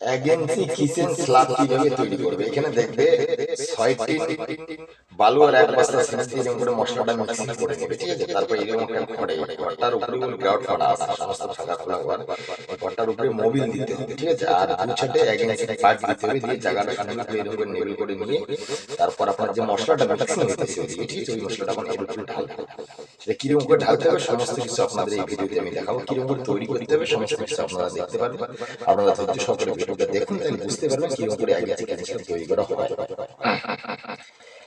এগেন্সি kitchen slab কীভাবে তৈরি করবে। এখানে দেখবে ছয়টি বালু আর এক বস্তা সিমেন্ট দিয়ে করে মশলাটা মিক্সিং করে নেবে ঠিক আছে? তারপর এরকম একটা খড়ে ঘরটার উপরে গ্রাউট করা আছে সমস্ত ফাঁকা খোলা ঘরটার উপরে মোবিল দিতে হবে, ঠিক আছে? আর দু ছাটে এগেন্সি পাইপ দিতে হবে দিয়ে জায়গাটা করে এরকম নেবেল করে নিয়ে তারপর আপনার যে মশলাটা মিক্সিং হইতেছে ওদিকে ঠিক আছে? ওই মশলাটা উপরে ঢালতে হবে সেটা কীরকম করে ঢালতে হবে, সমস্ত কিছু আপনাদের এই ভিডিওতে আমি দেখাবো। কীরকম করে তৈরি করতে হবে, সমস্ত কিছু আপনারা দেখতে পারবেন। আপনারা ধৈর্য সহকারে ভিডিওটা দেখুন, তাহলে বুঝতে পারবেন কীরকম করে আগে থেকে তৈরি করা হয়।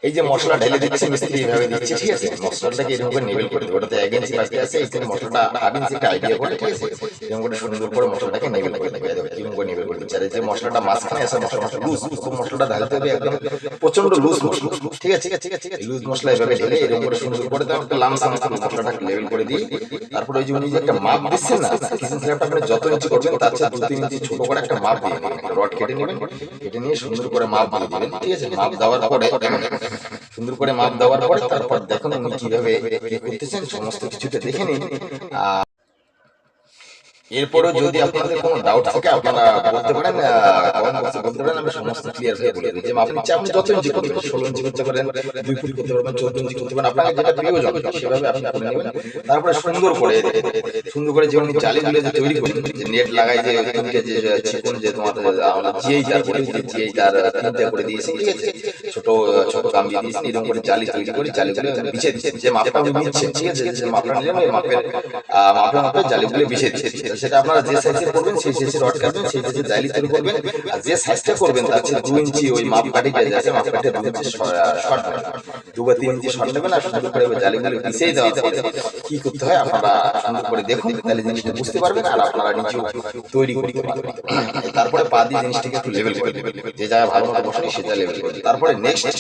এই যে মশলা ঢেলে দিচ্ছে মিস্ত্রি এইভাবে দিচ্ছে ঠিক আছে? মশলাটাকে এরকম করে নেবেল করে দেবে ওটাতে এক ইঞ্চি বাকি আছে জন্য মশলাটা হাফ ইঞ্চি একটা আইডিয়া করে ঠিক আছে? এরকম করে সুন্দর করে মশলাটাকে নেবেল করে দেবে এরকম করে নেবেল করে দিচ্ছে আর এই যে মশলাটা মাঝখানে আছে মশলা মশলা লুজ মশলাটা ঢালতে হবে একদম প্রচণ্ড লুজ মশলা ঠিক আছে? ঠিক আছে লুজ মশলা এভাবে ঢেলে এরকম করে সুন্দর করে দেওয়া একটা লাম সাম মশলাটাকে লেভেল করে দিয়ে তারপরে ওই যে উনি যে একটা মাপ দিচ্ছেন না কিচেন স্ল্যাবটা আপনি যত ইঞ্চি করবেন তার চেয়ে দু তিন ইঞ্চি ছোট করে একটা মাপ দিয়ে নেবেন রড কেটে নেবেন কেটে নিয়ে সুন্দর করে মাপ দিয়ে দিবেন ঠিক আছে? মাপ দেওয়ার পরে সুন্দর করে মাপ দেওয়ার পরে তারপর দেখুন কীভাবে করতেছেন সমস্ত কিছুটা দেখে নিন। এরপরও যদি আপনাদের কোনো ডাউট থাকে আপনারা বলতে পারেন কমেন্ট বক্সে বলতে পারেন আমি সমস্ত ক্লিয়ার হয়ে বলে দিই। যে আপনি আপনি যত ইঞ্চি করতে পারেন ষোলো ইঞ্চি করতে পারেন দুই ফুট করতে পারবেন চোদ্দ ইঞ্চি করতে পারেন আপনাকে যেটা প্রয়োজন সেভাবে আপনি করে নেবেন। তারপরে সুন্দর করে সুন্দর করে যেমন জালিগুলো যে তৈরি করি যে নেট লাগাই যে তিনটে যে চিকন যে তোমাদের আমরা জিআই তার করে দিই জিআই তার তিনটে করে দিয়েছি ঠিক আছে ছোট ছোট কাম দিয়ে দিয়েছি এরকম করে জালি তৈরি করি জালিগুলো বিছিয়ে দিচ্ছি যে মাপটা আমি নিচ্ছেন ঠিক আছে যে মাপটা নিলাম এই মাপের মাপের মাপে জালিগুলো বিছিয়ে দিচ্ছি সেটা আপনারা যে সাইজে করবেন সেই সাইজে রড কাটবেন সেই সাইজে তৈরি করবেন, আর যে সাইজটা করবেন, তার দু ইঞ্চি ওই দু ইঞ্চি শর্ট দু বা তিন ইঞ্চি শর্ট নেবেন, আর সুন্দর করে জালিগুলো বিছিয়ে দেওয়া কি করতে হয় আপনারা সুন্দর করে দেখুন, তাহলে জিনিসটা বুঝতে পারবেন, আর আপনারা তৈরি তারপরে পা দিয়ে জিনিসটাকে একটু লেভেল করে দেবেন। যে ভালো মতো বসে লেভেল করে তারপরে নেক্সট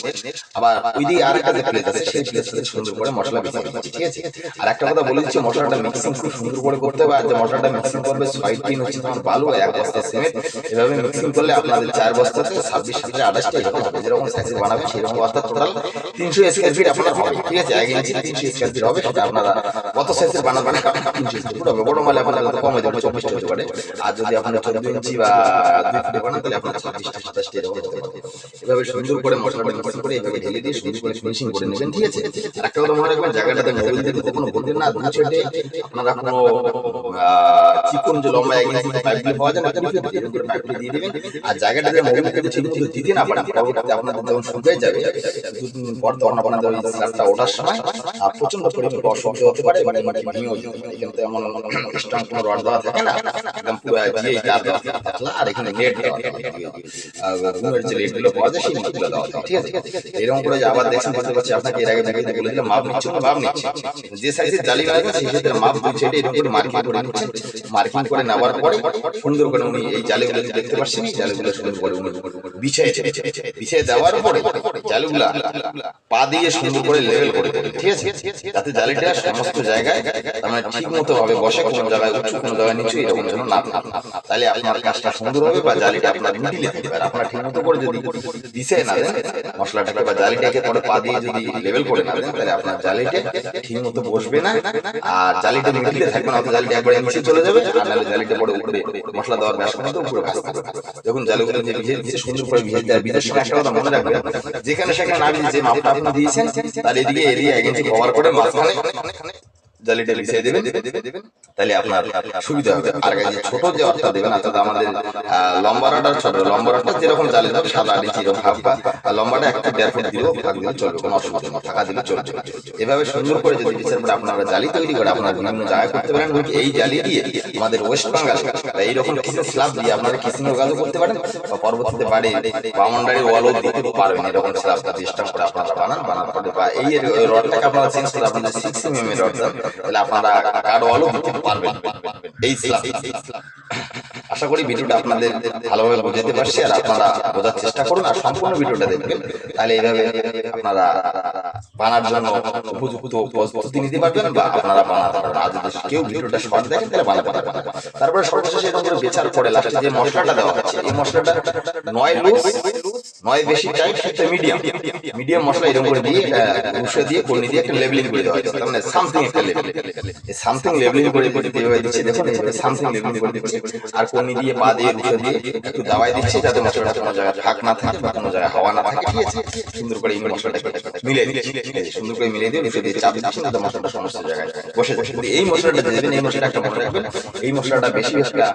আবার ওই দিকে আর একটা প্লেট আছে, সেই প্লেটে সুন্দর করে মশলা ঠিক আছে? আর একটা কথা বলে দিচ্ছি, মশলাটা মিক্সিং খুব সুন্দর করে করতে হবে, আর যে মশলাটা মিক্সিং করবে ছয় তিন হচ্ছে তোমার বালু এক বস্তা সিমেন্ট এভাবে মিক্সিং করলে আপনাদের চার বস্তাতে ছাব্বিশ সাথে আঠাশটা এরকম হবে। যেরকম সাইজে বানাবে সেরকম, অর্থাৎ টোটাল তিনশো স্কোয়ার ফিট আপনার হবে ঠিক আছে? এক ইঞ্চি তিনশো স্কোয়ার ফিট হবে, সেটা আপনারা কত সাইজের বানাবেন তিনশো স্কোয়ার হবে। বড় মালে আপনার কম হয়ে যাবে? চব্বিশটা হতে পারে। আর যদি আপনার চোদ্দ ইঞ্চি বা দুই ফুটে বানান, তাহলে আপনার ছাব্বিশটা সাতাশটা এরকম এভাবে সুন্দর করে মশলাটা মিক্স করে এভাবে ঢেলে দিয়ে সুন্দর করে ফিনিশিং করে নেবেন, ঠিক আছে? একটা কথা মনে রাখবেন, জায়গাটাতে মোবিল দিতে কখনো বলবেন না আপনারা কোনো চিকন যে লম্বা এক ইঞ্চি পাইপ দিয়ে পাওয়া যায় না করে পাইপ দিয়ে দিবেন আর জায়গাটাতে মোবিলটাকে ঠিক মতো দিতে না পারেন পরবর্তীতে আপনাদের যখন শুকিয়ে যাবে দুদিন পর তখন আপনাদের ওই স্ল্যাবটা ওঠার সময় আহ, প্রচণ্ড পরিমাণে অসুবিধা হতে পারে মানে মানে যেতে পারে। এমন স্ট্রং কোনো রড দেওয়া থাকে না একদম পুরো দিয়ে তার দেওয়া থাকে আর এখানে নেট আর রুমের যে লেটগুলো পাওয়া যায় সেই নেটগুলো দেওয়া ঠিক আছে এরকম করে যে আবার দেখছেন বুঝতে পারছি আপনাকে এর আগে ভিডিওতে বলে দিলাম মাপ নিচ্ছে মাপ নিচ্ছে। যে সাইজের জালি লাগবে সেই সাইজের মাপ দুই সাইডে এরকম করে মার্কিং করে নিচ্ছেন মার্কিং করে নেওয়ার পরে সুন্দর করে উনি এই জালিগুলো দেখতে পাচ্ছেন জালিগুলো সুন্দর করে উনি বিছিয়ে বিছিয়ে দেওয়ার পরে জালিগুলা পা দিয়ে সুন্দর করে লেভেল করে ঠিক আছে? যাতে জালিটা সমস্ত জায়গায় মানে ঠিক মতো ভাবে বসে, কোন জায়গায় উঁচু, কোন জায়গায় নিচু, এরকম যেন না তাহলে আপনার কাজটা সুন্দর হবে বা জালিটা আপনার মিডিলে থাকবে। আর আপনার ঠিক মতো করে যদি দিছে না দেন, মশলাটাকে বা জালিটাকে পরে পা দিয়ে যদি লেভেল করে না দেন, তাহলে আপনার জালিটা ঠিক মতো বসবে না। আর জালিটা মিডিলে থাকবে না জালিটা একবারে নিচে চলে যাবে। আর নাহলে জালিটা পরে উপরে মশলা দেওয়ার ব্যাস যখন জালিগুলো যে ভিজে দিচ্ছে সুন্দর করে ভিজে দেয় ভিজার সময় একটা কথা মনে রাখবেন যেখানে সেখানে না যে মাপটা আপনি দিয়েছেন তার এদিকে এরিয়া এগেন্সি কভার করে মাঝখানে আমাদের এভাবে সুন্দর করে যদি আপনারা জালি তৈরি করে আপনারা বিভিন্ন জায়গায় করতে পারেন এই জালি দিয়ে আমাদের ওয়েস্ট বেঙ্গল এইরকম কিছু স্ল্যাব দিয়ে আপনারা কিসিমের কাজও করতে পারেন পরবর্তীতে বাড়ি বাউন্ডারি ওয়ালও দিতে পারবেন এরকম সিস্টেম করে আপনারা বানান, বানার পরে বা এই রডটাকে আপনারা চেঞ্জ করে আপনাদের সিক্স এম এর রড দেন তাহলে আপনারা কার্ড ওয়ালও দিতে পারবেন এই স্ল্যাব আশা করি ভিডিওটা আপনাদের ভালোভাবে বোঝাতে পারছি আর আপনারা বোঝার চেষ্টা করুন আর সম্পূর্ণ ভিডিওটা দেখবেন। তাহলে এইভাবে আপনারা বানার জন্য উপযুক্ত প্রস্তুতি নিতে পারবেন বা আপনারা বানাতে পারবেন। আর যদি কেউ ভিডিওটা শর্ট দেখেন, তাহলে বানাতে পারবেন। তারপরে সর্বশেষে এরকম করে বেচার পরে লাস্টে যে মশলাটা দেওয়া হচ্ছে, এই মশলাটা নয় লুজ, নয় বেশি টাইট একটা মিডিয়াম মিডিয়াম মশলা এরকম করে দিয়ে উষে দিয়ে কর্নি দিয়ে একটা লেবেলিং করে দেওয়া তার মানে সামথিং একটা এই সামথিং লেবেলিং করে করে এইভাবে দিচ্ছে দেখুন সামথিং লেবেলিং করে দিচ্ছে। আর কর্নি দিয়ে পা দিয়ে উষে দিয়ে একটু দাওয়াই দিচ্ছে যাতে মশলাটা কোনো জায়গায় ফাঁক না থাকে বা কোনো জায়গায় হাওয়া না থাকে, ঠিক আছে? সুন্দর করে এই দিচ্ছে এই সুন্দর করে মিলিয়ে দিয়ে নিচে দিয়ে চাপ দিচ্ছে যাতে মশলাটা সমস্ত জায়গায় বসে কিন্তু এই মশলাটা দিয়ে দেবেন, এই মশলাটা একটা মনে রাখবেন, এই মশলাটা বেশি একটা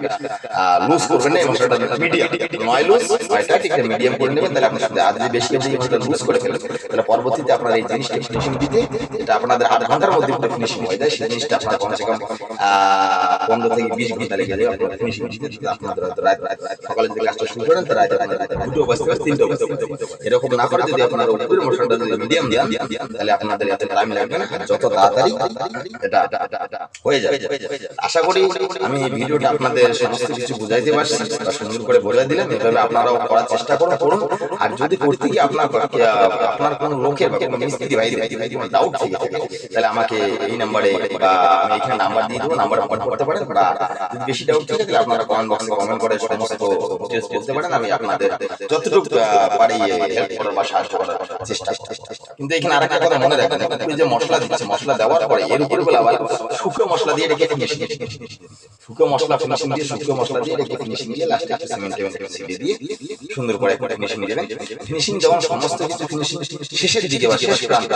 লুজ করবেন না, এই মশলাটা মিডিয়াম নয় লুজ নয়টা ঠিক মিডিয়াম করে নেবেন, তাহলে আপনি আর যদি বেশি বেশি মশলাটা লুজ করে ফেলেন তাহলে পরবর্তীতে আপনার এই জিনিসটা ফিনিশিং দিতে, এটা আপনাদের আধ ঘণ্টার মধ্যে ফিনিশিং হয়ে যায়, সেই জিনিসটা আপনার কমসে কম পনেরো থেকে বিশ ঘণ্টা লেগে যাবে আপনার ফিনিশিং দিতে আপনারাও করার চেষ্টা করুন করুন। আর যদি করতে গিয়ে আপনার আপনার কোনো লোকের তাহলে আমাকে এই নাম্বারে বা এখানে নাম্বার দিয়ে দেবো নাম্বার পারেন, বা বেশি ডাউট থাকে, তাহলে আপনারা বক্সে কমেন্ট করে সমস্ত ডিটেলস বলতে পারেন, আমি আপনাদের যতটুকু পারি হেল্প সাহায্য করার চেষ্টা। কিন্তু এখানে আরেকটা কথা মনে রাখবেন উপরে যে মশলা দিচ্ছে মশলা দেওয়ার পরে এর উপরে বলে আবার শুকনো মশলা দিয়ে রেখে ফিনিশিং শুকনো মশলা ফিনিশিং দিয়ে শুকনো মশলা দিয়ে রেখে ফিনিশিং দিয়ে লাস্টে একটু সিমেন্ট সিমেন্ট দিয়ে সুন্দর করে একটা ফিনিশিং দেবেন। ফিনিশিং যখন সমস্ত কিছু ফিনিশিং শেষের দিকে বা শেষ প্রান্তে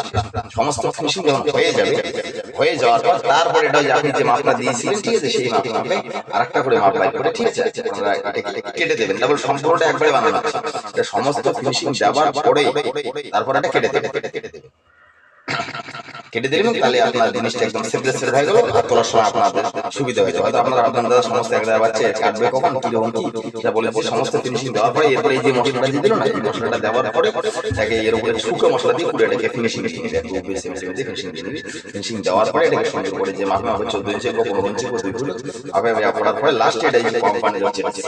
সমস্ত ফিনিশিং যখন হয়ে যাবে, হয়ে যাওয়ার পর তারপরে এটা আপনি যে মাপটা দিয়েছিলেন, ঠিক আছে, সেই মাপ মাপে আরেকটা করে মাপ করে, ঠিক আছে এটাকে কেটে দেবেন। তারপর সম্পূর্ণটা একবারে বানানো এটা সমস্ত ফিনিশিং দেওয়ার পরে তারপর এটা কেটে দেবেন। কেটে দেবেন কেটে তাহলে আপনার জিনিসটা একদম সেট হয়ে গেল, আর তোলার সময় আপনাদের সুবিধা হয়ে যাবে। হয়তো আপনারা আপনার সমস্ত একটা বাচ্চা কাটবে কখন, কি রকম, কি বলে সমস্ত দেওয়ার পরে এরপরে এই যে মশলাটা দিয়ে দিল না, এই মশলাটা দেওয়ার পরে তাকে এর উপরে শুকনো মশলা দিয়ে পুরো এটাকে ফিনিশিং দিবে ফিনিশিং দেওয়ার পরে এটাকে সুন্দর করে যে হবে চোদ্দ ইঞ্চি পনেরো ইঞ্চি করার পরে লাস্টে এটা যে হচ্ছে